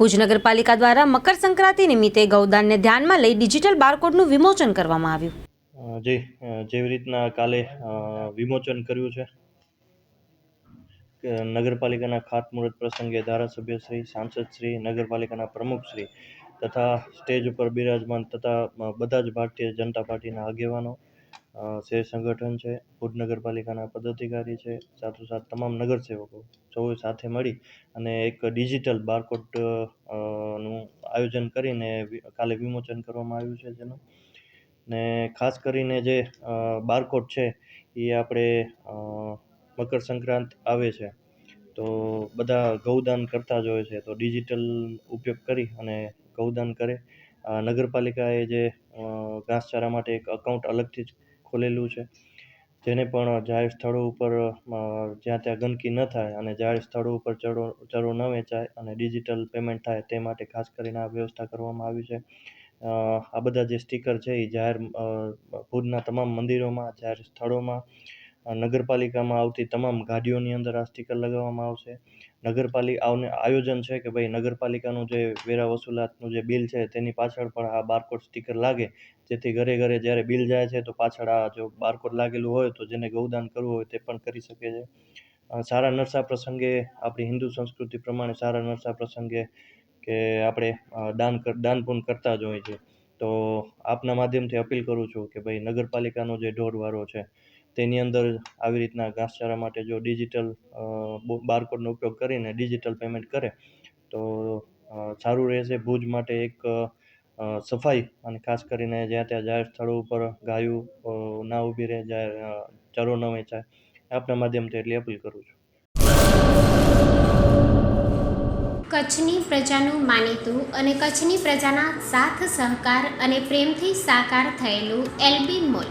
ભુજ નગરપાલિકા દ્વારા મકર સંક્રાંતિ નિમિત્તે ગૌદાનને ધ્યાનમાં લઈ ડિજિટલ બારકોડનું વિમોચન કરવામાં આવ્યું. જે જેવી રીતના કાલે વિમોચન કર્યું છે. નગરપાલિકાના ખાતમુહૂર્ત પ્રસંગે ધારાસભ્યશ્રી સાંસદશ્રી નગરપાલિકાના પ્રમુખશ્રી તથા સ્ટેજ ઉપર બિરાજમાન તથા બધા જ ભારતીય જનતા પાર્ટીના આગેવાનો અ, સંગઠન છે ભુજ નગરપાલિકાના પદાધિકારી છે સાથોસાથ તમામ નગરસેવકો સૌએ સાથે મળી અને એક ડિજિટલ બારકોડનું આયોજન કરીને કાલે વિમોચન કરવામાં આવ્યું છે જેનું. ને ખાસ કરીને જે બારકોડ છે એ આપણે મકર સંક્રાંત આવે છે તો બધા ગૌદાન કરતા જ હોય છે તો ડિજિટલ ઉપયોગ કરી અને ગૌદાન કરે. નગરપાલિકાએ જે ઘાસચારા માટે એક અકાઉન્ટ અલગથી જ ખોલેલું છે. જેને પણ જાહેર સ્થળો ઉપર જ્યાં ત્યાં ગંદકી ન થાય અને જાહેર સ્થળો ઉપર ચરો ચરો ન વેચાય અને ડિજિટલ પેમેન્ટ થાય તે માટે ખાસ કરીને આ વ્યવસ્થા કરવામાં આવી છે. આ બધા જે સ્ટીકર છે એ જાહેર ભુજના તમામ મંદિરોમાં, જાહેર સ્થળોમાં નગરપાલિકામાં આવતી તમામ ગાડીઓની અંદર આ સ્ટીકર લગાવવામાં આવશે. નગરપાલિકાને આયોજન છે કે ભાઈ નગરપાલિકાનું જે વેરા વસૂલાતનું જે બિલ છે તેની પાછળ પણ આ બારકોડ સ્ટીકર લાગે. જેથી ઘરે ઘરે જ્યારે બિલ જાય છે તો પાછળ આ જો બારકોડ લાગેલું હોય તો જેને ગૌદાન કરવું હોય તે પણ કરી શકે છે. સારા નરસા પ્રસંગે આપણી હિન્દુ સંસ્કૃતિ પ્રમાણે સારા નરસા પ્રસંગે કે આપણે દાન દાન કરતા જ હોય છે. તો આપના માધ્યમથી અપીલ કરું છું કે ભાઈ નગરપાલિકાનો જે ઢોરવારો છે તેની અંદર આવી રીતના ઘાસચારા માટે જો ડિજિટલ બારકોડનો ઉપયોગ કરીને ડિજિટલ પેમેન્ટ કરે, તો સારું રહેશે. ભુજ માટે એક સફાઈ અને ખાસ કરીને જ્યાં ત્યાં જાહેર સ્થળો ઉપર ગાયું ના ઊભી રહે, જાહેર ચરો ન વેચાય, આપના માધ્યમથી એટલી અપીલ કરું છું. કચ્છની પ્રજાનું માનીતું અને કચ્છની પ્રજાના સાથ સહકાર અને પ્રેમથી સાકાર થયેલું એલબી મોલ.